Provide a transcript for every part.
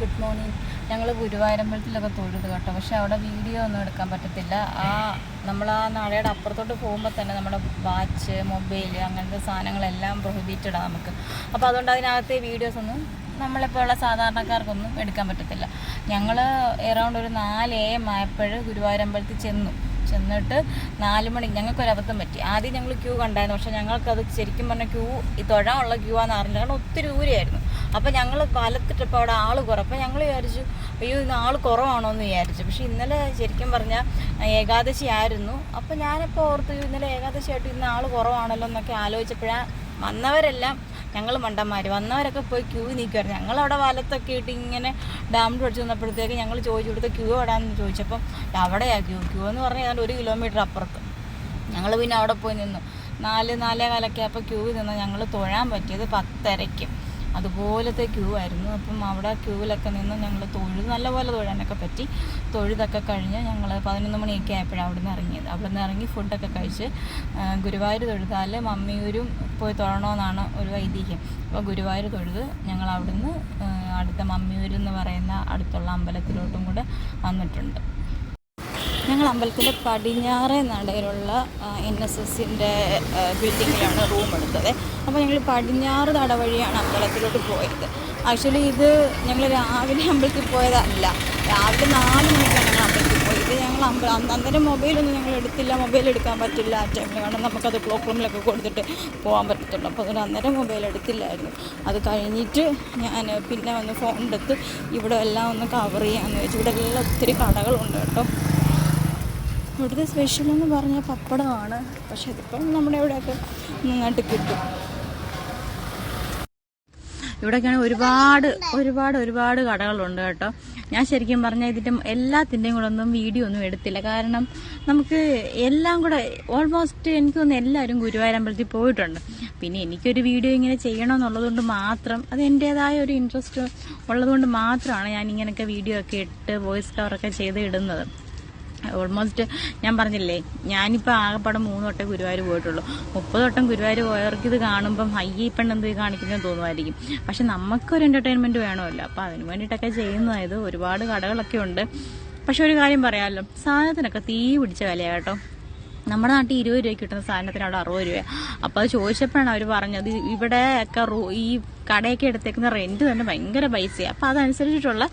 Good morning ഞങ്ങൾ ഗുരുവായൂരമ്പലത്തിലൊക്കെ തൊഴുത് കേട്ടോ. പക്ഷെ അവിടെ വീഡിയോ ഒന്നും എടുക്കാൻ പറ്റത്തില്ല. ആ നമ്മൾ ആ നാളയുടെ അപ്പുറത്തോട്ട് പോകുമ്പോൾ തന്നെ നമ്മുടെ വാച്ച് മൊബൈൽ അങ്ങനത്തെ സാധനങ്ങളെല്ലാം പ്രൊഹിബിറ്റഡാണ് നമുക്ക്. അപ്പോൾ അതുകൊണ്ട് അതിനകത്തെ വീഡിയോസ് ഒന്നും നമ്മളിപ്പോഴുള്ള സാധാരണക്കാർക്കൊന്നും എടുക്കാൻ പറ്റത്തില്ല. ഞങ്ങൾ എറൗണ്ട് ഒരു നാല് എ എം ആയപ്പോൾ ഗുരുവായൂരമ്പലത്തിൽ ചെന്നു. ചെന്നിട്ട് നാല് മണി ഞങ്ങൾക്കൊരു അബദ്ധം പറ്റി. ആദ്യം ഞങ്ങൾ ക്യൂ കണ്ടായിരുന്നു. പക്ഷെ ഞങ്ങൾക്കത് ശരിക്കും പറഞ്ഞാൽ ക്യൂ ഈ തൊഴാനുള്ള ക്യൂ ആണെന്ന് അറിഞ്ഞില്ല. കാരണം ഒത്തിരി ദൂരെയായിരുന്നു. അപ്പോൾ ഞങ്ങൾ വലത്തിട്ടപ്പോൾ അവിടെ ആൾ കുറവ് അപ്പോൾ ഞങ്ങൾ വിചാരിച്ചു അയ്യോ ഇന്ന് ആൾ കുറവാണോ എന്ന് വിചാരിച്ചു. പക്ഷെ ഇന്നലെ ശരിക്കും പറഞ്ഞാൽ ഏകാദശി ആയിരുന്നു. അപ്പോൾ ഞാനിപ്പോൾ ഓർത്തു "അയ്യോ, ഇന്നലെ ഏകാദശിയായിട്ട് ഇന്ന് ആൾ കുറവാണല്ലോ എന്നൊക്കെ ആലോചിച്ചപ്പോഴാണ് വന്നവരെല്ലാം ഞങ്ങൾ മണ്ടന്മാർ വന്നവരൊക്കെ പോയി ക്യൂ നിൽക്കുമായിരുന്നു ഞങ്ങളവിടെ വലത്തൊക്കെ ഇട്ട് ഇങ്ങനെ ഡാമിൽ പഠിച്ചു വന്നപ്പോഴത്തേക്ക് ഞങ്ങൾ ചോദിച്ചു കൊടുത്ത് ക്യൂ എവിടെയാണെന്ന് ചോദിച്ചപ്പം അവിടെയാണ് ക്യൂ ക്യൂ എന്ന് പറഞ്ഞാൽ ഏതാണ്ട് ഒരു കിലോമീറ്റർ അപ്പുറത്ത്. ഞങ്ങൾ പിന്നെ അവിടെ പോയി നിന്നു. നാല് നാലേ കാലൊക്കെ അപ്പോൾ ക്യൂ നിന്ന് ഞങ്ങൾ തൊഴാൻ പറ്റിയത് പത്തരയ്ക്ക്. അതുപോലത്തെ ക്യൂ ആയിരുന്നു. അപ്പം അവിടെ ക്യൂവിലൊക്കെ നിന്ന് ഞങ്ങൾ തൊഴുത് നല്ലപോലെ തൊഴാനൊക്കെ പറ്റി. തൊഴുതൊക്കെ കഴിഞ്ഞ് ഞങ്ങൾ പതിനൊന്ന് മണിയൊക്കെ ആയപ്പോഴാണ് അവിടെ നിന്ന് ഇറങ്ങിയത്. അവിടെ നിന്ന് ഇറങ്ങി ഫുഡൊക്കെ കഴിച്ച് ഗുരുവായൂർ തൊഴുതാൽ മമ്മിയൂരും പോയി തൊഴണമെന്നാണ് ഒരു ഐതിഹ്യം. അപ്പോൾ ഗുരുവായൂർ തൊഴുത് ഞങ്ങൾ അവിടുന്ന് അടുത്ത മമ്മിയൂർ എന്ന് പറയുന്ന അടുത്തുള്ള അമ്പലത്തിലോട്ടും കൂടെ വന്നിട്ടുണ്ട്. ഞങ്ങൾ അമ്പലത്തിന്റെ പടിഞ്ഞാറ് നടയിലുള്ള എൻ എസ് എസിന്റെ ബിൽഡിങ്ങിലാണ് റൂം എടുത്തത്. അപ്പോൾ ഞങ്ങൾ പടിഞ്ഞാറ് നട വഴിയാണ് അമ്പലത്തിലോട്ട് പോയത്. ആക്ച്വലി ഇത് ഞങ്ങൾ രാവിലെ അമ്പലത്തിൽ പോയതല്ല. രാവിലെ നാല് മണിക്കാണ് ഞങ്ങൾ അമ്പലത്തിൽ പോയത്. ഞങ്ങൾ അമ്പലം അന്ന് അന്നേരം മൊബൈലൊന്നും ഞങ്ങൾ എടുത്തില്ല. മൊബൈൽ എടുക്കാൻ പറ്റില്ല. ആ ടൈമിൽ കാരണം നമുക്കത് ക്ലോക്ക് റൂമിലൊക്കെ കൊടുത്തിട്ട് പോകാൻ പറ്റത്തുള്ളൂ. അപ്പോൾ അതുകൊണ്ട് അന്നേരം മൊബൈൽ എടുത്തില്ലായിരുന്നു. അത് കഴിഞ്ഞിട്ട് ഞാൻ പിന്നെ വന്ന് ഫോൺ എടുത്ത് ഇവിടെ എല്ലാം ഒന്ന് കവർ ചെയ്യാമെന്ന് വെച്ചു. ഇവിടെ എല്ലാം ഒത്തിരി കടകളുണ്ട് കേട്ടോ. ഇവിടുത്തെ സ്പെഷ്യൽ എന്ന് പറഞ്ഞാൽ പപ്പടമാണ്. പക്ഷെ അതിപ്പം നമ്മുടെ ഇവിടെയൊക്കെ നന്നായിട്ട് കിട്ടും. ഇവിടെയൊക്കെയാണ് ഒരുപാട് ഒരുപാട് ഒരുപാട് കടകളുണ്ട് കേട്ടോ. ഞാൻ ശരിക്കും പറഞ്ഞാൽ ഇതിന്റെ എല്ലാത്തിന്റെയും കൂടെ ഒന്നും വീഡിയോ ഒന്നും എടുത്തില്ല. കാരണം നമുക്ക് എല്ലാം കൂടെ ഓൾമോസ്റ്റ് എനിക്ക് തോന്നുന്നു എല്ലാവരും ഗുരുവായൂരമ്പലത്തിൽ പോയിട്ടുണ്ട്. പിന്നെ എനിക്കൊരു വീഡിയോ ഇങ്ങനെ ചെയ്യണം എന്നുള്ളതുകൊണ്ട് മാത്രം അത് എന്റേതായ ഒരു ഇൻട്രസ്റ്റ് ഉള്ളതുകൊണ്ട് മാത്രമാണ് ഞാൻ ഇങ്ങനെയൊക്കെ വീഡിയോ ഒക്കെ ഇട്ട് വോയിസ് കവറൊക്കെ ചെയ്ത് ഇടുന്നത്. ഓൾമോസ്റ്റ് ഞാൻ പറഞ്ഞില്ലേ ഞാനിപ്പോൾ ആകെപ്പാടെ മൂന്ന് വട്ടം ഗുരുവായൂർ പോയിട്ടുള്ളൂ. മുപ്പത് വട്ടം ഗുരുവായൂർ പോയവർക്ക് ഇത് കാണുമ്പം ഹയ്യ ഈ പെണ്ണ് എന്ത് കാണിക്കുന്നത് തോന്നുമായിരിക്കും. പക്ഷെ നമുക്കൊരു എന്റർടൈൻമെന്റ് വേണമല്ലോ. അപ്പോൾ അതിന് വേണ്ടിയിട്ടൊക്കെ ചെയ്യുന്നതായത് ഒരുപാട് കടകളൊക്കെ ഉണ്ട്. പക്ഷെ ഒരു കാര്യം പറയാമല്ലോ സാധനത്തിനൊക്കെ തീ പിടിച്ച വിലയാണ് കേട്ടോ. നമ്മുടെ നാട്ടിൽ ഇരുപത് രൂപയ്ക്ക് കിട്ടുന്ന സാധനത്തിന് അവിടെ അറുപത് രൂപ അപ്പോൾ അത് ചോദിച്ചപ്പോഴാണ് അവർ പറഞ്ഞത് ഇവിടെ ഒക്കെ ഈ കടയൊക്കെ എടുത്തേക്കുന്ന റെന്റ് തന്നെ ഭയങ്കര പൈസയാണ് അപ്പോൾ അതനുസരിച്ചിട്ടുള്ള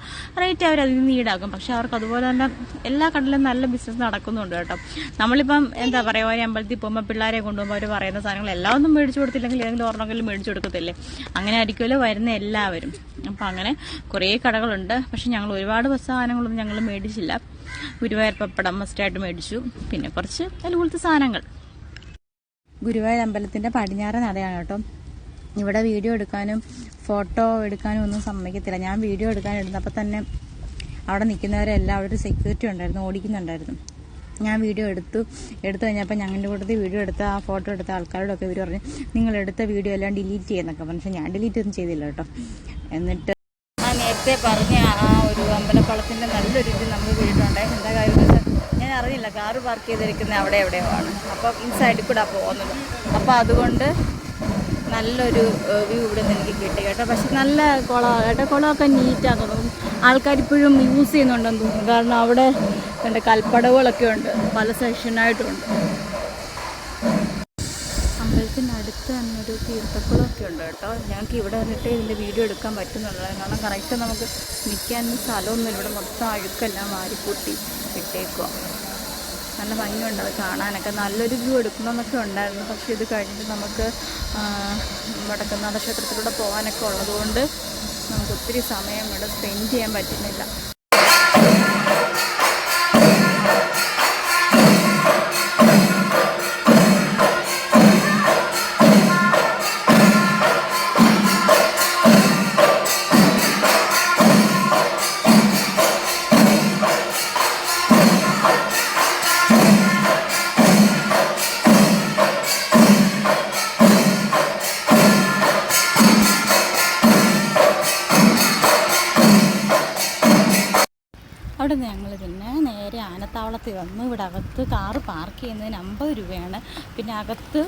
റേറ്റ് അവർ അതിൽ നിന്ന് ഈടാക്കും. പക്ഷെ അവർക്ക് അതുപോലെ തന്നെ എല്ലാ കടലും നല്ല ബിസിനസ് നടക്കുന്നുണ്ട് കേട്ടോ. നമ്മളിപ്പം എന്താ പറയുക ഒരു അമ്പലത്തിൽ പോകുമ്പോൾ പിള്ളേരെ കൊണ്ടുപോകുമ്പോൾ അവർ പറയുന്ന സാധനങ്ങൾ എല്ലാം ഒന്നും മേടിച്ചു കൊടുത്തില്ലെങ്കിൽ ഏതെങ്കിലും ഒരെണ്ണമെങ്കിലും മേടിച്ചു കൊടുക്കത്തില്ലേ? അങ്ങനെ ആയിരിക്കുമല്ലോ വരുന്ന എല്ലാവരും. അപ്പം അങ്ങനെ കുറേ കടകളുണ്ട്. പക്ഷെ ഞങ്ങൾ ഒരുപാട് സാധനങ്ങളൊന്നും ഞങ്ങൾ മേടിച്ചില്ല. ഗുരുവായൂർ പപ്പടം മസ്റ്റായിട്ട് മേടിച്ചു. പിന്നെ കുറച്ച് അതുപോലത്തെ സാധനങ്ങൾ. ഗുരുവായൂർ അമ്പലത്തിന്റെ പടിഞ്ഞാറ് നടയാണ് കേട്ടോ. ഇവിടെ വീഡിയോ എടുക്കാനും ഫോട്ടോ എടുക്കാനും ഒന്നും സമ്മതിക്കത്തില്ല. ഞാൻ വീഡിയോ എടുക്കാൻ ഇടുന്നപ്പോൾ തന്നെ അവിടെ നിൽക്കുന്നവരെല്ലാം അവിടെ ഒരു സെക്യൂരിറ്റി ഉണ്ടായിരുന്നു ഓടിക്കുന്നുണ്ടായിരുന്നു. ഞാൻ വീഡിയോ എടുത്തു. എടുത്തു കഴിഞ്ഞപ്പോൾ ഞങ്ങളുടെ കൂട്ടത്തിൽ വീഡിയോ എടുത്ത ആ ഫോട്ടോ എടുത്ത ആൾക്കാരോടൊക്കെ ഇവർ പറഞ്ഞു നിങ്ങൾ എടുത്ത വീഡിയോ എല്ലാം ഡിലീറ്റ് ചെയ്യുന്നൊക്കെ. പക്ഷേ ഞാൻ ഡിലീറ്റ് ഒന്നും ചെയ്തില്ല കേട്ടോ. എന്നിട്ട് നേരത്തെ പറഞ്ഞ ആ ഒരു അമ്പലക്കുളത്തിന്റെ നല്ലൊരു ഇത് നമുക്ക് വീട്ടുണ്ട് എന്താ കാര്യം ഞാൻ അറിഞ്ഞില്ല കാറ് പാർക്ക് ചെയ്തിരിക്കുന്ന അവിടെ എവിടെയോ ആണ്. അപ്പം ഈ സൈഡിൽ കൂടെ പോകുന്നത്. അപ്പോൾ അതുകൊണ്ട് നല്ലൊരു വ്യൂ ഇവിടെ നിന്ന് എനിക്ക് കിട്ടി കേട്ടോ. പക്ഷെ നല്ല കുളമാണ് കേട്ടോ കുളമൊക്കെ നീറ്റാന്ന് തോന്നുന്നു. ആൾക്കാർ ഇപ്പോഴും യൂസ് ചെയ്യുന്നുണ്ടെന്ന് തോന്നുന്നു. കാരണം അവിടെ എന്റെ കൽപ്പടവുകളൊക്കെ ഉണ്ട്. പല സെക്ഷനായിട്ടുണ്ട് അമ്പലത്തിനടുത്ത് തന്നെ തീർത്ഥക്കുളമൊക്കെ ഉണ്ട് കേട്ടോ. ഞങ്ങൾക്ക് ഇവിടെ വന്നിട്ട് ഇതിന്റെ വീഡിയോ എടുക്കാൻ പറ്റുന്നുള്ളൂ കാരണം കറക്റ്റ് നമുക്ക് നിൽക്കാൻ സ്ഥലമൊന്നും ഇവിടെ മൊത്തം അഴുക്കെല്ലാം വാരിക്കൂട്ടി ഇട്ടേക്കുക നല്ല ഭംഗിയുണ്ട് അത് കാണാനൊക്കെ. നല്ലൊരു വ്യൂ എടുക്കണമെന്നൊക്കെ ഉണ്ടായിരുന്നു. പക്ഷേ ഇത് കഴിഞ്ഞിട്ട് നമുക്ക് വടക്കുന്നാഥ ക്ഷേത്രത്തിലൂടെ പോകാനൊക്കെ ഉള്ളതുകൊണ്ട് നമുക്ക് ഒത്തിരി സമയം ഇവിടെ സ്പെൻഡ് ചെയ്യാൻ പറ്റുന്നില്ല. അവിടെ നിന്ന് ഞങ്ങൾ പിന്നെ നേരെ ആനത്താവളത്തിൽ വന്നു. ഇവിടെ അകത്ത് കാറ് പാർക്ക് ചെയ്യുന്നതിന് അമ്പത് രൂപയാണ്. പിന്നെ അകത്ത്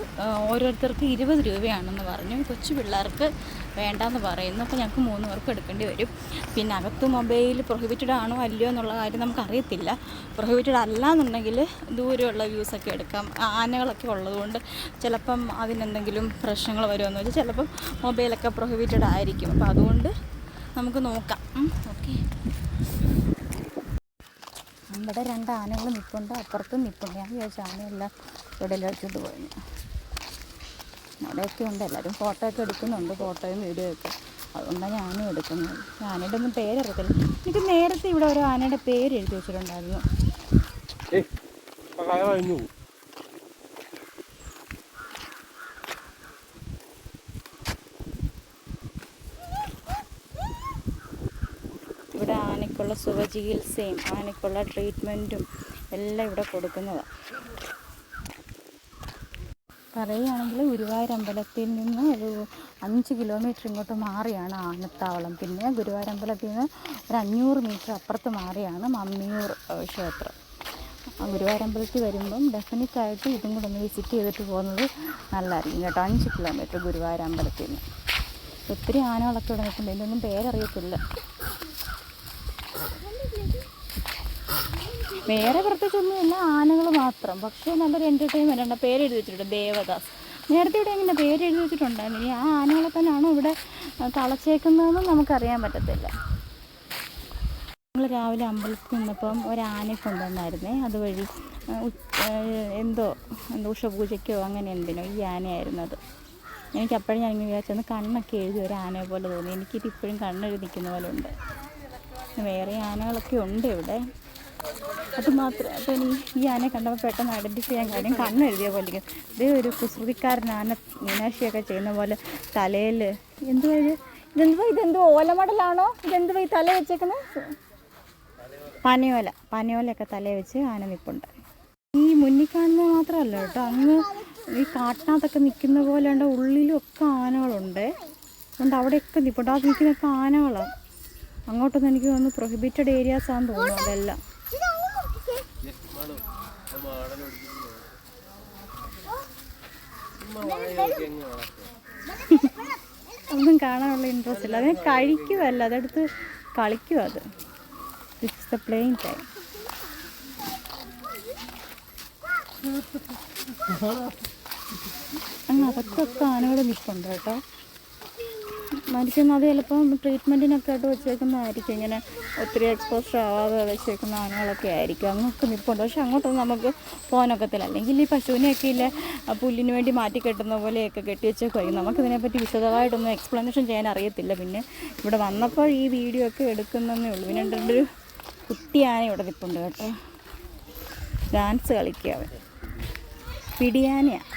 ഓരോരുത്തർക്ക് ഇരുപത് രൂപയാണെന്ന് പറഞ്ഞു. കൊച്ചു പിള്ളേർക്ക് വേണ്ടെന്ന് പറയുന്നു. അപ്പോൾ ഞങ്ങൾക്ക് മൂന്ന് പേർക്ക് എടുക്കേണ്ടി വരും. പിന്നെ അകത്ത് മൊബൈൽ പ്രൊഹിബിറ്റഡ് ആണോ അല്ലയോ എന്നുള്ള കാര്യം നമുക്കറിയത്തില്ല. പ്രൊഹിബിറ്റഡ് അല്ല എന്നുണ്ടെങ്കിൽ ദൂരെയുള്ള വ്യൂസൊക്കെ എടുക്കാം. ആനകളൊക്കെ ഉള്ളതുകൊണ്ട് ചിലപ്പം അതിനെന്തെങ്കിലും പ്രശ്നങ്ങൾ വരുമെന്ന് വെച്ചാൽ ചിലപ്പം മൊബൈലൊക്കെ പ്രൊഹിബിറ്റഡ് ആയിരിക്കും. അപ്പോൾ അതുകൊണ്ട് നമുക്ക് നോക്കാം. ഓക്കെ. ഇവിടെ രണ്ട് ആനകൾ നിൽപ്പുണ്ട് അപ്പുറത്തും നിൽപ്പുണ്ട് ഞാൻ വിചാരിച്ചു ആനയെല്ലാം ഇവിടെ വെച്ചിട്ട് പോയി അവിടെയൊക്കെ ഉണ്ട്. എല്ലാവരും ഫോട്ടോ ഒക്കെ എടുക്കുന്നുണ്ട്. ഫോട്ടോയും വീഡിയോ ഒക്കെ. അതുകൊണ്ടാണ് ഞാനും എടുക്കുന്നത്. ആനയുടെ ഒന്നും പേരറിയത്തില്ല. എനിക്ക് നേരത്തെ ഇവിടെ ഒരു ആനയുടെ പേര് എഴുതി വെച്ചിട്ടുണ്ടായിരുന്നു ഏയ് ഇപ്പൊ കഥ കഴിഞ്ഞു പോകും ഇവിടെ സുഖചികിത്സയും ആനയ്ക്കുള്ള ട്രീറ്റ്മെന്റും എല്ലാം ഇവിടെ കൊടുക്കുന്നതാണ് പറയുകയാണെങ്കിൽ ഗുരുവായൂർ അമ്പലത്തിൽ നിന്ന് ഒരു അഞ്ച് കിലോമീറ്റർ ഇങ്ങോട്ട് മാറിയാണ് ആനത്താവളം. പിന്നെ ഗുരുവായൂർ അമ്പലത്തിൽ നിന്ന് ഒരു അഞ്ഞൂറ് മീറ്റർ അപ്പുറത്ത് മാറിയാണ് മമ്മിയൂർ ക്ഷേത്രം. ഗുരുവായൂർ അമ്പലത്തിൽ വരുമ്പം ഡെഫിനറ്റ് ആയിട്ട് ഇതും കൂടെ ഒന്ന് വിസിറ്റ് ചെയ്തിട്ട് പോകുന്നത് നല്ലതായിരിക്കും കേട്ടോ. അഞ്ച് കിലോമീറ്റർ ഗുരുവായൂർ അമ്പലത്തിൽ നിന്ന്. ഒത്തിരി ആനകളൊക്കെ ഇവിടെ നിൽക്കുന്നുണ്ട്. ഇതിനൊന്നും പേരറിയത്തില്ല. വേറെ പ്രത്യേകിച്ചൊന്നുമില്ല ആനകൾ മാത്രം. പക്ഷേ നല്ലൊരു എന്റർടൈൻമെന്റ് ഉണ്ട് പേരെഴുതി വെച്ചിട്ടുണ്ട് ദേവദാസ്. നേരത്തെ ഇവിടെ ഇങ്ങനെ പേരെഴുതി വെച്ചിട്ടുണ്ടായിരുന്നു? ഇനി ആ ആനകളെ തന്നെയാണ് ഇവിടെ തളച്ചേക്കുന്നതെന്നും നമുക്കറിയാൻ പറ്റത്തില്ല. ഞങ്ങൾ രാവിലെ അമ്പലത്തിൽ നിന്നപ്പം ഒരാനെ കൊണ്ടുവന്നായിരുന്നേ. അതുവഴി എന്തോ ഉഷപൂജയ്ക്കോ അങ്ങനെ എന്തിനോ ഈ ആനയായിരുന്നു അത് എനിക്ക് അപ്പോഴും ഞാൻ ഇങ്ങനെ വിചാരിച്ചു കണ്ണൊക്കെ എഴുതി ഒരു ആനയെ പോലെ തോന്നി. എനിക്കിത് ഇപ്പോഴും കണ്ണെഴുതി നിൽക്കുന്ന പോലെ ഉണ്ട്. വേറെ ആനകളൊക്കെ ഉണ്ട് ഇവിടെ. അത് മാത്രം അപ്പോൾ ഇനി ഈ ആനയെ കണ്ടപ്പോൾ പെട്ടെന്ന് ഐഡന്റിഫൈ ചെയ്യാൻ കാര്യം കണ്ണെഴുതിയ പോലെ. ഇതേ ഒരു കുസൃതിക്കാരൻ ആന മീനാക്ഷിയൊക്കെ ചെയ്യുന്ന പോലെ തലയിൽ എന്തുവാ ഇത്? ഇതെന്തുവാ? ഇതെന്തോ ഓലമടലാണോ ഇതെന്തുവാ ഈ തല വെച്ചേക്കുന്നത്? പനയോല പനയോലയൊക്കെ തലയെ വെച്ച് ആന നിൽപ്പുണ്ട് ഈ മുന്നിൽ കാണുന്നത് മാത്രമല്ല കേട്ടോ അങ്ങ് ഈ കാട്ടിനകത്തൊക്കെ നിൽക്കുന്ന പോലെ ഉണ്ട് ഉള്ളിലൊക്കെ ആനകളുണ്ട്. അതുകൊണ്ട് അവിടെയൊക്കെ നിൽപ്പുണ്ട് അത് നിൽക്കുന്നൊക്കെ ആനകളാണ്. അങ്ങോട്ടൊന്നും എനിക്ക് തോന്നുന്നു പ്രൊഹിബിറ്റഡ് ഏരിയാസാന്ന് തോന്നുന്നു അതെല്ലാം. ഒന്നും കാണാനുള്ള ഇൻട്രസ്റ്റ് ഇല്ല. അതിനെ കഴിക്കുമല്ല അതെടുത്ത് കളിക്കും അത്. ദിസ് ദ പ്ലെയിൻ ടൈം അങ്ങ് അതൊക്കെ ആനകൾ നിൽപ്പുണ്ട് കേട്ടോ. മനുഷ്യൻ അത് ചിലപ്പം ട്രീറ്റ്മെന്റിനൊക്കെ ആയിട്ട് വെച്ചേക്കുന്നതായിരിക്കും. ഇങ്ങനെ ഒത്തിരി എക്സ്പോഷർ ആവാതെ വെച്ചേക്കുന്ന ആനകളൊക്കെ ആയിരിക്കും. അങ്ങൊക്കെ നിൽപ്പുണ്ട്. പക്ഷെ അങ്ങോട്ടൊന്നും നമുക്ക് പോകാനൊക്കത്തില്ല. അല്ലെങ്കിൽ ഈ പശുവിനെയൊക്കെ ഇല്ല പുല്ലിന് വേണ്ടി മാറ്റി കെട്ടുന്ന പോലെയൊക്കെ കെട്ടി വെച്ചേക്കുമായിരിക്കും നമുക്കിതിനെപ്പറ്റി വിശദമായിട്ടൊന്നും എക്സ്പ്ലനേഷൻ ചെയ്യാൻ അറിയത്തില്ല. പിന്നെ ഇവിടെ വന്നപ്പോൾ ഈ വീഡിയോ ഒക്കെ എടുക്കുന്നതേ ഉള്ളൂ. പിന്നെ രണ്ടൊരു കുട്ടി ആന ഇവിടെ നിൽപ്പുണ്ട് കേട്ടോ. ഡാൻസ് കളിക്കുക അവൻ. പിടിയാനയാണ്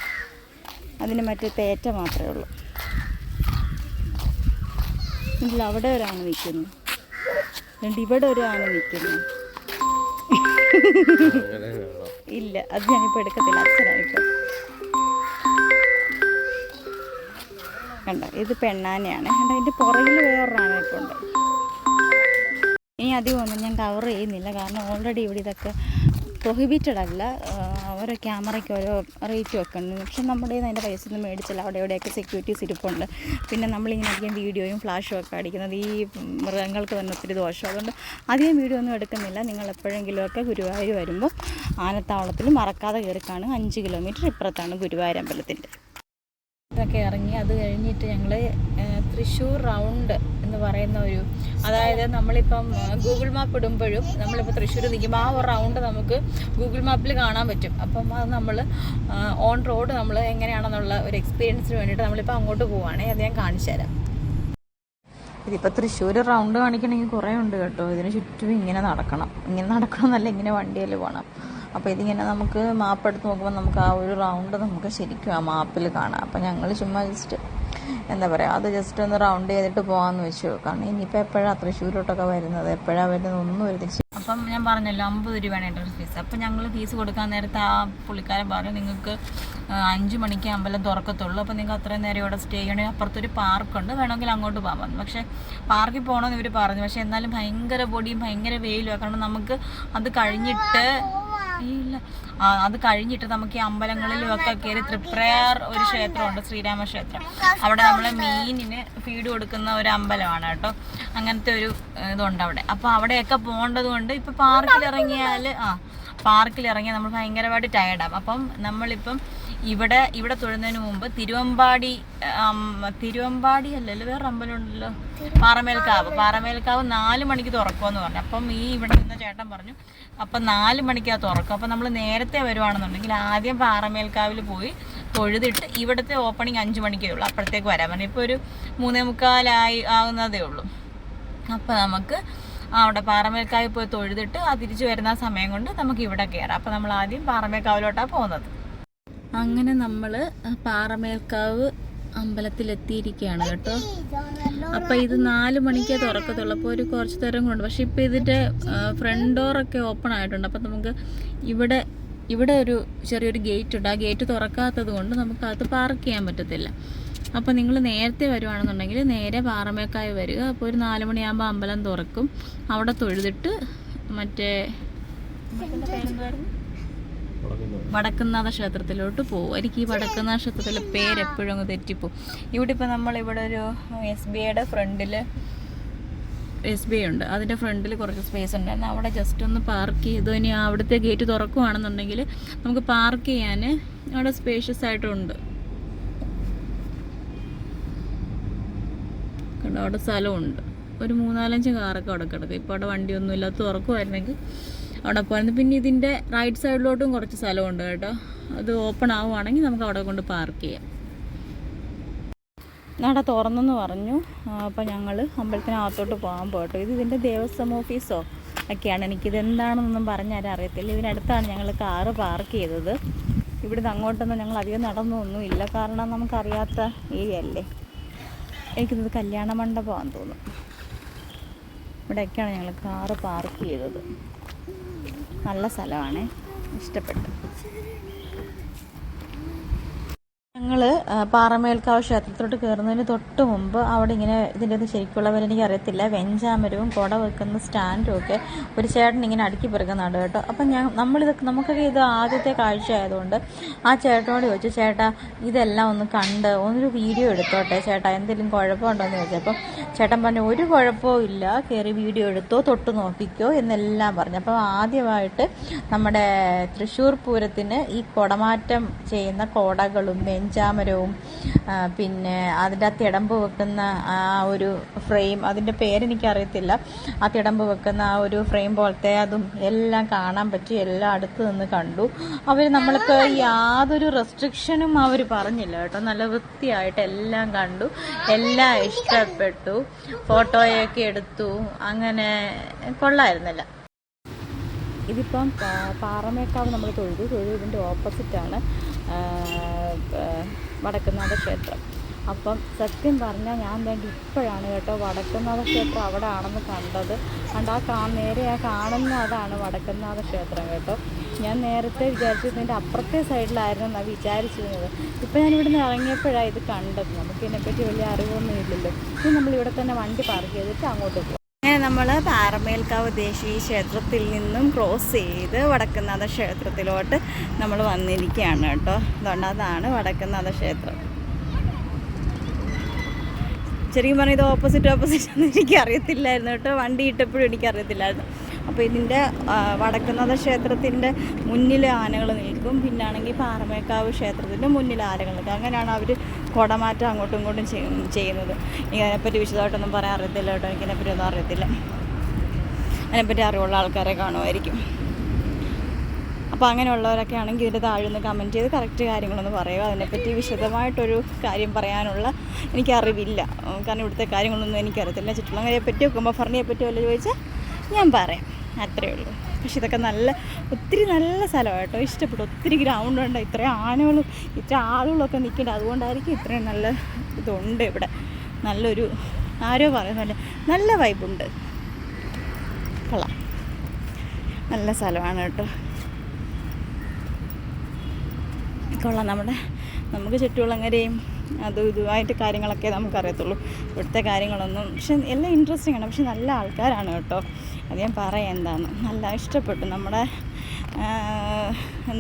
അതിന് മറ്റേ തേറ്റ മാത്രമേ ഉള്ളൂ. ഇതിൽ അവിടെ ഒരാണ് നിൽക്കുന്നു രണ്ട് ഇവിടെ ഒരാണ് നിൽക്കുന്നു ഇല്ല അത് ഞാനിപ്പോൾ എടുക്കത്തില്ല അച്ഛനായിട്ട്. കണ്ട ഇത് പെണ്ണാനയാണ്. കണ്ട അതിന്റെ പുറകിൽ വേറൊരാണ് ഇപ്പോൾ ഉണ്ട് ഇനി അധികം ഒന്നും ഞാൻ കവർ ചെയ്യുന്നില്ല കാരണം ഓൾറെഡി ഇവിടെ ഇതൊക്കെ പ്രൊഹിബിറ്റഡ് അല്ല. ഓരോ ക്യാമറയ്ക്ക് ഓരോ റേറ്റ് ഒക്കെ ഉണ്ട് പക്ഷെ നമ്മുടെ അതിന്റെ പൈസ ഒന്നും മേടിച്ചില്ല. അവിടെ എവിടെയൊക്കെ സെക്യൂരിറ്റീസ് ഇരിപ്പുണ്ട്. പിന്നെ നമ്മളിങ്ങനെ അധികം വീഡിയോയും ഫ്ലാഷും ഒക്കെ അടിക്കുന്നത് ഈ മൃഗങ്ങൾക്ക് തന്നെ ഒത്തിരി ദോഷം. അതുകൊണ്ട് അധികം വീഡിയോ ഒന്നും എടുക്കുന്നില്ല. നിങ്ങൾ എപ്പോഴെങ്കിലുമൊക്കെ ഗുരുവായൂർ വരുമ്പോൾ ആനത്താവളത്തിൽ മറക്കാതെ കയറിക്കാണ് അഞ്ച് കിലോമീറ്റർ ഇപ്പുറത്താണ് ഗുരുവായൂർ അമ്പലത്തിന്റെ. ഇതൊക്കെ ഇറങ്ങി അത് കഴിഞ്ഞിട്ട് ഞങ്ങൾ തൃശ്ശൂർ റൗണ്ട് എന്ന് പറയുന്ന ഒരു അതായത് നമ്മളിപ്പം ഗൂഗിൾ മാപ്പ് ഇടുമ്പോഴും നമ്മളിപ്പോൾ തൃശ്ശൂർ നിൽക്കുമ്പോൾ ആ ഒരു റൗണ്ട് നമുക്ക് ഗൂഗിൾ മാപ്പിൽ കാണാൻ പറ്റും. അപ്പം അത് നമ്മൾ ഓൺ റോഡ് നമ്മൾ എങ്ങനെയാണെന്നുള്ള ഒരു എക്സ്പീരിയൻസിന് വേണ്ടിയിട്ട് നമ്മളിപ്പോൾ അങ്ങോട്ട് പോവുകയാണെങ്കിൽ അത് ഞാൻ കാണിച്ചു തരാം. ഇതിപ്പോൾ തൃശ്ശൂർ റൗണ്ട് കാണിക്കണമെങ്കിൽ കുറേ ഉണ്ട് കേട്ടോ. ഇതിന് ചുറ്റും ഇങ്ങനെ നടക്കണം. ഇങ്ങനെ നടക്കണം എന്നല്ല ഇങ്ങനെ വണ്ടിയിൽ പോകണം അപ്പോൾ ഇതിങ്ങനെ നമുക്ക് മാപ്പ് എടുത്ത് നോക്കുമ്പോൾ നമുക്ക് ആ ഒരു റൗണ്ട് നമുക്ക് ശരിക്കും ആ മാപ്പിൽ കാണാം. അപ്പോൾ ഞങ്ങൾ ചുമ്മാ ജസ്റ്റ് എന്താ പറയുക അത് ജസ്റ്റ് ഒന്ന് റൗണ്ട് ചെയ്തിട്ട് പോകാമെന്ന് വെച്ചു. കാരണം ഇനിയിപ്പോൾ എപ്പോഴാണ് തൃശ്ശൂരോട്ടൊക്കെ വരുന്നത്? എപ്പോഴാണ് വരുന്നത്? ഒന്നും ഒരു തിരിച്ചു അപ്പം ഞാൻ പറഞ്ഞല്ലോ അമ്പത് രൂപയാണ് എൻട്രൻസ് ഫീസ് അപ്പം ഞങ്ങൾ ഫീസ് കൊടുക്കാൻ നേരത്തെ ആ പുള്ളിക്കാരൻ പറഞ്ഞു നിങ്ങൾക്ക് അഞ്ച് മണിക്ക് അമ്പലം തുറക്കത്തുള്ളൂ. അപ്പം നിങ്ങൾക്ക് അത്രയും നേരം ഇവിടെ സ്റ്റേ ചെയ്യണമെങ്കിൽ അപ്പുറത്തൊരു പാർക്കുണ്ട് വേണമെങ്കിൽ അങ്ങോട്ട് പോകാൻ പറഞ്ഞു. പക്ഷേ പാർക്കിൽ പോകണമെന്ന് ഇവർ പറഞ്ഞു. പക്ഷേ എന്നാലും ഭയങ്കര പൊടിയും ഭയങ്കര വെയിലും കാരണം നമുക്ക് അത് കഴിഞ്ഞിട്ട് ഇല്ല. അത് കഴിഞ്ഞിട്ട് നമുക്ക് ഈ അമ്പലങ്ങളിലും ഒക്കെ കയറി തൃപ്രയാർ ഒരു ക്ഷേത്രമുണ്ട് ശ്രീരാമ ക്ഷേത്രം. അവിടെ നമ്മൾ മീനിന് ഫീഡ് കൊടുക്കുന്ന ഒരു അമ്പലമാണ് കേട്ടോ. അങ്ങനത്തെ ഒരു ഇതുണ്ട് അവിടെ. അപ്പോൾ അവിടെയൊക്കെ പോകേണ്ടത് കൊണ്ട് ഇപ്പൊ പാർക്കിൽ ഇറങ്ങിയാൽ ആ പാർക്കിൽ ഇറങ്ങിയാൽ നമ്മൾ ഭയങ്കരമായിട്ട് ടയർഡാകും അപ്പം നമ്മളിപ്പം ഇവിടെ ഇവിടെ തൊഴുന്നതിന് മുമ്പ് തിരുവമ്പാടി തിരുവമ്പാടി അല്ലല്ലോ വേറെ അമ്പലം ഉണ്ടല്ലോ പാറമേൽക്കാവ്. പാറമേൽക്കാവ് നാല് മണിക്ക് തുറക്കുമെന്ന് പറഞ്ഞു. അപ്പം ഈ ഇവിടെ നിന്ന ചേട്ടൻ പറഞ്ഞു അപ്പം നാല് മണിക്കാ തുറക്കും അപ്പം നമ്മൾ നേരത്തെ വരുവാണെന്നുണ്ടെങ്കിൽ ആദ്യം പാറമേൽക്കാവിൽ പോയി തൊഴുതിട്ട് ഇവിടുത്തെ ഓപ്പണിങ് അഞ്ച് മണിക്കേ ഉള്ളൂ. അപ്പോഴത്തേക്ക് വരാൻ പറഞ്ഞു. ഇപ്പോൾ ഒരു മൂന്നേ മുക്കാലായി ആകുന്നതേ ഉള്ളൂ. അപ്പോൾ നമുക്ക് അവിടെ പാറമേൽക്കാവിൽ പോയി തൊഴുതിട്ട് ആ തിരിച്ചു വരുന്ന സമയം കൊണ്ട് നമുക്ക് ഇവിടെ കയറാം അപ്പോൾ നമ്മൾ ആദ്യം പാറമേൽക്കാവിലോട്ടാണ് പോകുന്നത്. അങ്ങനെ നമ്മൾ പാറമേൽക്കാവ് അമ്പലത്തിലെത്തിയിരിക്കുകയാണ് കേട്ടോ. അപ്പോൾ ഇത് നാല് മണിക്കേ തുറക്കത്തുള്ളൂ. അപ്പോൾ ഒരു കുറച്ച് നേരം കൊണ്ട്. പക്ഷേ ഇപ്പോൾ ഇതിന്റെ ഫ്രണ്ട് ഡോറൊക്കെ ഓപ്പൺ ആയിട്ടുണ്ട്. അപ്പോൾ നമുക്ക് ഇവിടെ ഇവിടെ ഒരു ചെറിയൊരു ഗേറ്റ് ഉണ്ട്. ആ ഗേറ്റ് തുറക്കാത്തത് കൊണ്ട് നമുക്ക് അത് പാർക്ക് ചെയ്യാൻ പറ്റത്തില്ല. അപ്പോൾ നിങ്ങൾ നേരത്തെ വരുവാണെന്നുണ്ടെങ്കിൽ നേരെ പാറമേക്കായി വരിക. അപ്പോൾ ഒരു നാല് മണിയാകുമ്പോൾ അമ്പലം തുറക്കും. അവിടെ തൊഴുതിട്ട് മറ്റേ? വടക്കുന്നാഥ ക്ഷേത്രത്തിലോട്ട് പോകും എനിക്ക് ഈ വടക്കുന്നാഥ ക്ഷേത്രത്തിലെ പേര് എപ്പോഴും അങ്ങ് തെറ്റിപ്പോവും. ഇവിടെ ഇപ്പോൾ നമ്മൾ ഇവിടെ ഒരു എസ് ബി ഐയുടെ ഫ്രണ്ടിൽ എസ് ബി ഐ ഉണ്ട്. അതിന്റെ ഫ്രണ്ടിൽ കുറച്ച് സ്പേസ് ഉണ്ടായിരുന്നു അവിടെ ജസ്റ്റ് ഒന്ന് പാർക്ക് ചെയ്തു. ഇനി അവിടുത്തെ ഗേറ്റ് തുറക്കുവാണെന്നുണ്ടെങ്കിൽ നമുക്ക് പാർക്ക് ചെയ്യാൻ അവിടെ സ്പേഷ്യസ് ആയിട്ടുണ്ട്. കണ്ടോ? അവിടെ സ്ഥലമുണ്ട്. ഒരു മൂന്നാലഞ്ച് കാറൊക്കെ അവിടെ കിടക്കും. ഇപ്പോൾ അവിടെ വണ്ടിയൊന്നും ഇല്ലാത്ത തുറക്കുമായിരുന്നെങ്കിൽ അവിടെ പോയിരുന്നു പിന്നെ ഇതിന്റെ റൈറ്റ് സൈഡിലോട്ടും കുറച്ച് സ്ഥലമുണ്ട് കേട്ടോ. അത് ഓപ്പൺ ആവുകയാണെങ്കിൽ നമുക്ക് അവിടെ കൊണ്ട് പാർക്ക് ചെയ്യാം. നട തുറന്നെന്ന് പറഞ്ഞു. അപ്പോൾ ഞങ്ങൾ അമ്പലത്തിനകത്തോട്ട് പോകാൻ പോട്ടോ ഇത് ഇതിന്റെ ദേവസ്വം ഓഫീസോ ഒക്കെയാണ്. എനിക്കിത് എന്താണെന്നൊന്നും പറഞ്ഞാലും അറിയത്തില്ല. ഇതിനടുത്താണ് ഞങ്ങൾ കാറ് പാർക്ക് ചെയ്തത്. ഇവിടുന്ന് അങ്ങോട്ടൊന്നും ഞങ്ങൾ അധികം നടന്നൊന്നും ഇല്ല. കാരണം നമുക്കറിയാത്ത ഏരിയ അല്ലേ? എനിക്കിത് കല്യാണ മണ്ഡപമാണെന്ന് തോന്നുന്നു. ഇവിടെയൊക്കെയാണ് ഞങ്ങൾ കാറ് പാർക്ക് ചെയ്തത്. നല്ല സ്ഥലമാണ്. ഇഷ്ടപ്പെട്ടു. ഞങ്ങൾ പാറമേൽക്കാവ് ക്ഷേത്രത്തിലോട്ട് കയറുന്നതിന് തൊട്ട് മുമ്പ് അവിടെ ഇങ്ങനെ ഇതിന്റെ ഇത് ശരിക്കുള്ള എനിക്ക് അറിയത്തില്ല. വെഞ്ചാമരവും കുട വെക്കുന്ന സ്റ്റാൻഡും ഒക്കെ ഒരു ചേട്ടൻ ഇങ്ങനെ അടുക്കി പെറുക്കുന്നുണ്ട് കേട്ടോ. അപ്പം ഞാൻ നമ്മളിതൊക്കെ നമുക്കൊക്കെ ഇത് ആദ്യത്തെ കാഴ്ച ആയതുകൊണ്ട് ആ ചേട്ടനോട് ചോദിച്ചു ചേട്ടാ ഇതെല്ലാം ഒന്ന് കണ്ട് ഒന്നൊരു വീഡിയോ എടുത്തോട്ടെ ചേട്ടാ? എന്തെങ്കിലും കുഴപ്പമുണ്ടോ എന്ന് ചോദിച്ചപ്പോൾ ചേട്ടൻ പറഞ്ഞു ഒരു കുഴപ്പവും ഇല്ല. കയറി വീഡിയോ എടുത്തോ തൊട്ട് നോക്കിക്കോ എന്നെല്ലാം പറഞ്ഞു. അപ്പോൾ ആദ്യമായിട്ട് നമ്മുടെ തൃശ്ശൂർ പൂരത്തിന് ഈ കുടമാറ്റം ചെയ്യുന്ന കോടകളും വെഞ്ചാമരവും ആ, പിന്നെ അതിന്റെ ആ തിടമ്പ് വെക്കുന്ന ആ ഒരു ഫ്രെയിം അതിന്റെ പേരെനിക്കറിയത്തില്ല. ആ തിടമ്പ് വെക്കുന്ന ആ ഒരു ഫ്രെയിം പോലത്തെ അതും എല്ലാം കാണാൻ പറ്റി എല്ലാം അടുത്ത് നിന്ന് കണ്ടു. അവർ നമ്മൾക്ക് യാതൊരു റെസ്ട്രിക്ഷനും അവർ പറഞ്ഞില്ല കേട്ടോ. നല്ല വൃത്തിയായിട്ട് എല്ലാം കണ്ടു എല്ലാം ഇഷ്ടപ്പെട്ടു. ഫോട്ടോയൊക്കെ എടുത്തു അങ്ങനെ കൊള്ളായിരുന്നില്ല. ഇതിപ്പം പാറമേക്കാവ് നമ്മൾ തൊഴുതു. തൊഴുതിന്റെ ഓപ്പോസിറ്റാണ് വടക്കുന്നാഥ ക്ഷേത്രം. അപ്പം സത്യം പറഞ്ഞാൽ ഞാൻ വേണ്ടി ഇപ്പോഴാണ് കേട്ടോ വടക്കുന്നാഥ ക്ഷേത്രം അവിടെ ആണെന്ന് കണ്ടത്. കണ്ട് ആ കാ നേരെ ആ കാണുന്ന അതാണ് വടക്കുന്നാഥ ക്ഷേത്രം കേട്ടോ. ഞാൻ നേരത്തെ വിചാരിച്ചു ഇതിന്റെ അപ്പുറത്തെ സൈഡിലായിരുന്നു എന്നാണ് വിചാരിച്ചിരുന്നത്. ഇപ്പം ഞാൻ ഇവിടുന്ന് ഇറങ്ങിയപ്പോഴാണ് ഇത് കണ്ടത്. നമുക്ക് ഇതിനെപ്പറ്റി വലിയ അറിവൊന്നും ഇല്ലല്ലോ. ഇനി നമ്മൾ ഇവിടെ തന്നെ വണ്ടി പാർക്ക് ചെയ്തിട്ട് അങ്ങോട്ട് പോകും നമ്മൾ പാറമേൽക്കാവ് ദേശീയ ക്ഷേത്രത്തിൽ നിന്നും ക്രോസ് ചെയ്ത് വടക്കുന്നാഥ ക്ഷേത്രത്തിലോട്ട് നമ്മൾ വന്നിരിക്കുകയാണ് കേട്ടോ. അതുകൊണ്ട് അതാണ് വടക്കുന്നാഥ ക്ഷേത്രം. ശരിക്കും പറഞ്ഞാൽ ഇത് ഓപ്പോസിറ്റ് ഓപ്പോസിറ്റ് ഒന്നും എനിക്ക് അറിയത്തില്ലായിരുന്നു കേട്ടോ. വണ്ടി ഇട്ടപ്പോഴും എനിക്ക് അറിയത്തില്ലായിരുന്നു അപ്പോൾ ഇതിന്റെ വടക്കുന്നഥ ക്ഷേത്രത്തിന്റെ മുന്നിൽ ആനകൾ നിൽക്കും. പിന്നാണെങ്കിൽ പാറമേക്കാവ് ക്ഷേത്രത്തിന്റെ മുന്നിൽ ആനകൾ നിൽക്കും. അങ്ങനെയാണ് അവർ കുടമാറ്റം അങ്ങോട്ടും ഇങ്ങോട്ടും ചെയ്യ- ചെയ്യുന്നത്. എനിക്ക് അതിനെപ്പറ്റി വിശദമായിട്ടൊന്നും പറയാൻ അറിയത്തില്ല കേട്ടോ. എനിക്കതിനെപ്പറ്റി ഒന്നും അറിയത്തില്ല. അതിനെപ്പറ്റി അറിവുള്ള ആൾക്കാരെ കാണുമായിരിക്കും. അപ്പോൾ അങ്ങനെയുള്ളവരൊക്കെ ആണെങ്കിൽ ഇതിന്റെ താഴെ ഒന്ന് കമന്റ് ചെയ്ത് കറക്റ്റ് കാര്യങ്ങളൊന്ന് പറയുക. അതിനെപ്പറ്റി വിശദമായിട്ടൊരു കാര്യം പറയാനുള്ള എനിക്കറിവില്ല. കാരണം ഇവിടുത്തെ കാര്യങ്ങളൊന്നും എനിക്കറിയത്തില്ല. ചുറ്റുള്ളവരെ പറ്റി കുമ്പ ഭരണിയെ പറ്റി വല്ല ചോദിച്ചാൽ ഞാൻ പറയാം. അത്രയേ ഉള്ളൂ. പക്ഷെ ഇതൊക്കെ നല്ല ഒത്തിരി നല്ല സ്ഥലമാണ് കേട്ടോ. ഇഷ്ടപ്പെട്ടു. ഒത്തിരി ഗ്രൗണ്ട് ഉണ്ട്. ഇത്രയും ആനകളും ഇത്ര ആളുകളൊക്കെ നിൽക്കേണ്ട അതുകൊണ്ടായിരിക്കും ഇത്രയും നല്ല ഇതുണ്ട് ഇവിടെ. നല്ലൊരു ആരോ പറയുന്നല്ലേ നല്ല വൈബുണ്ട് കൊള്ളാം. നല്ല സ്ഥലമാണ് കേട്ടോ. കൊള്ളാം. നമ്മുടെ നമുക്ക് ചുറ്റുമുള്ളങ്ങരെയും അതും ഇതുമായിട്ട് കാര്യങ്ങളൊക്കെ നമുക്കറിയത്തുള്ളൂ. ഇവിടുത്തെ കാര്യങ്ങളൊന്നും പക്ഷെ എല്ലാം ഇൻട്രസ്റ്റിംഗ് ആണ്. പക്ഷെ നല്ല ആൾക്കാരാണ് കേട്ടോ. അത് ഞാൻ പറയാം എന്താണ്. നല്ല ഇഷ്ടപ്പെട്ടു. നമ്മുടെ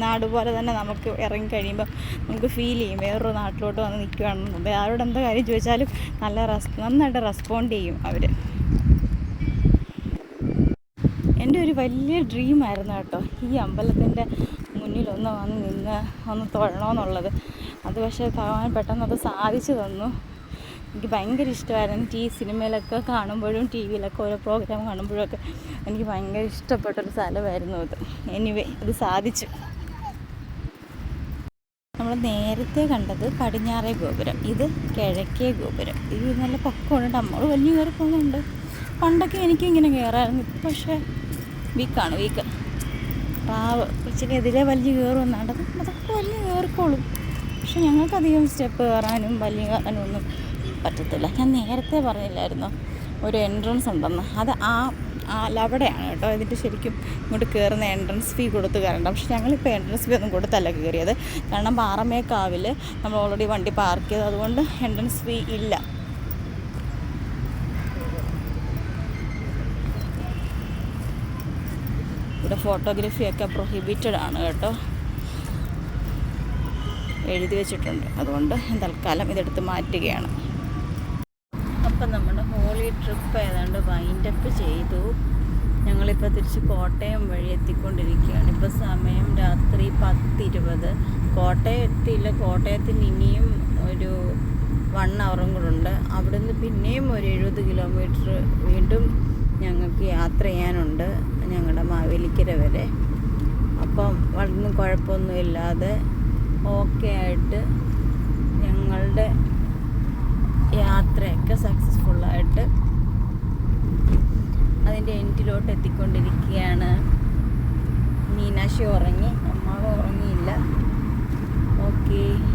നാട് പോലെ തന്നെ നമുക്ക് ഇറങ്ങി കഴിയുമ്പോൾ നമുക്ക് ഫീൽ ചെയ്യും. വേറൊരു നാട്ടിലോട്ട് വന്ന് നിൽക്കുകയാണെന്ന് ആരോട് എന്താ കാര്യം ചോദിച്ചാലും നല്ല റെസ് നന്നായിട്ട് റെസ്പോണ്ട് ചെയ്യും അവർ എന്റെ ഒരു വലിയ ഡ്രീമായിരുന്നു കേട്ടോ. ഈ അമ്പലത്തിന്റെ മുന്നിൽ ഒന്ന് വന്ന് നിന്ന് ഒന്ന് തൊഴണമെന്നുള്ളത് അത് പക്ഷേ ഭഗവാൻ പെട്ടെന്ന് അത് സാധിച്ചു തന്നു. എനിക്ക് ഭയങ്കര ഇഷ്ടമായിരുന്നു. ടി സിനിമയിലൊക്കെ കാണുമ്പോഴും ടി വിയിലൊക്കെ ഓരോ പ്രോഗ്രാം കാണുമ്പോഴൊക്കെ എനിക്ക് ഭയങ്കര ഇഷ്ടപ്പെട്ടൊരു സ്ഥലമായിരുന്നു അത്. എനിവേ അത് സാധിച്ചു. നമ്മൾ നേരത്തെ കണ്ടത് പടിഞ്ഞാറേ ഗോപുരം. ഇത് കിഴക്കേ ഗോപുരം. ഇത് നല്ല പൊക്കമുണ്ട് നമ്മൾ വലിയ കയറി പോകുന്നുണ്ട് പണ്ടൊക്കെ എനിക്കും ഇങ്ങനെ കയറായിരുന്നു. പക്ഷേ വീക്കാണ് വീക്ക് പാവ്. ഇച്ചിരി എതിരെ വലിയ കയറും എന്നാണ്ടത് അതൊക്കെ വലിയ കയറിക്കോളും. പക്ഷെ ഞങ്ങൾക്കധികം സ്റ്റെപ്പ് കയറാനും വലിയ കയറാനും ഒന്നും പറ്റത്തില്ല. ഞാൻ നേരത്തെ പറഞ്ഞില്ലായിരുന്നു. ഒരു എൻട്രൻസ് ഉണ്ടെന്ന്. അത് ആ ആ അവിടെയാണ് കേട്ടോ. ഇതിന്റെ ശരിക്കും ഇങ്ങോട്ട് കയറുന്ന എൻട്രൻസ് ഫീ കൊടുത്ത് കയറണ്ട പക്ഷെ ഞങ്ങളിപ്പോൾ എൻട്രൻസ് ഫീ ഒന്നും കൊടുത്തല്ല കയറിയത്. കാരണം പാറമേക്കാവിൽ നമ്മൾ ഓൾറെഡി വണ്ടി പാർക്ക് ചെയ്തു അതുകൊണ്ട് എൻട്രൻസ് ഫീ ഇല്ല. ഇവിടെ ഫോട്ടോഗ്രാഫിയൊക്കെ പ്രൊഹിബിറ്റഡ് ആണ് കേട്ടോ. എഴുതി വെച്ചിട്ടുണ്ട്. അതുകൊണ്ട് തൽക്കാലം ഇതെടുത്ത് മാറ്റുകയാണ് അപ്പം നമ്മുടെ ഹോളി ട്രിപ്പ് വൈൻഡപ്പ് ചെയ്തു. ഞങ്ങളിപ്പോൾ തിരിച്ച് കോട്ടയം വഴി എത്തിക്കൊണ്ടിരിക്കുകയാണ്. ഇപ്പോൾ സമയം രാത്രി പത്തിരുപത്. കോട്ടയം എത്തിയില്ല. കോട്ടയത്തിന് ഇനിയും ഒരു വൺ അവറും കൂടെ ഉണ്ട്. അവിടുന്ന് പിന്നെയും ഒരു എഴുപത് കിലോമീറ്റർ വീണ്ടും ഞങ്ങൾക്ക് യാത്ര ചെയ്യാനുണ്ട്. ഞങ്ങളുടെ മാവേലിക്കര വരെ. അപ്പം വളർന്ന് കുഴപ്പമൊന്നുമില്ലാതെ ഓക്കെ ആയിട്ട് ഞങ്ങളുടെ യാത്രയൊക്കെ സക്സസ്ഫുള്ളായിട്ട് അതിന്റെ എൻഡിലോട്ട് എത്തിക്കൊണ്ടിരിക്കുകയാണ്. മീനാശി ഉറങ്ങി. അമ്മാവ് ഉറങ്ങിയില്ല. ഓക്കേ.